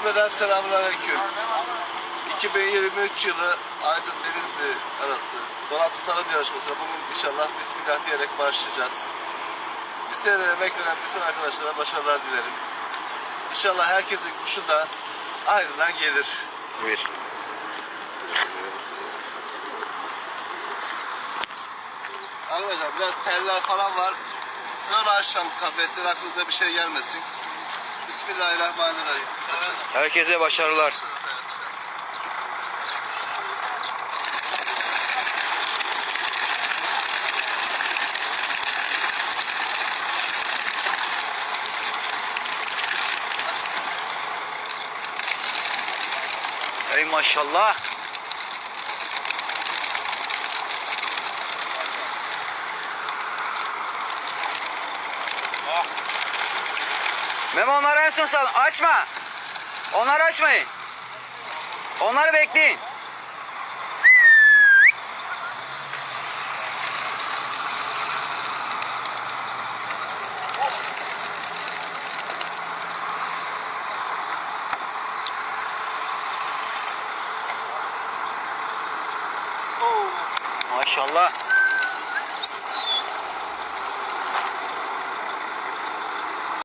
Cümleden selamünaleyküm. 2023 yılı Aydın Denizli arası Donatı Sanat yarışmasına bugün inşallah Bismillah diyerek başlayacağız. Senedir emek veren bütün arkadaşlara başarılar dilerim. İnşallah herkesin kuşu da Aydın'dan gelir. Buyur. Arkadaşlar biraz teller falan var. Sıra açacağım kafesler aklınıza bir şey gelmesin. Bismillahirrahmanirrahim. Herkese başarılar. Ey maşallah. Memo onları en son sal. Açma. Onları açmayın. Onları bekleyin. Maşallah.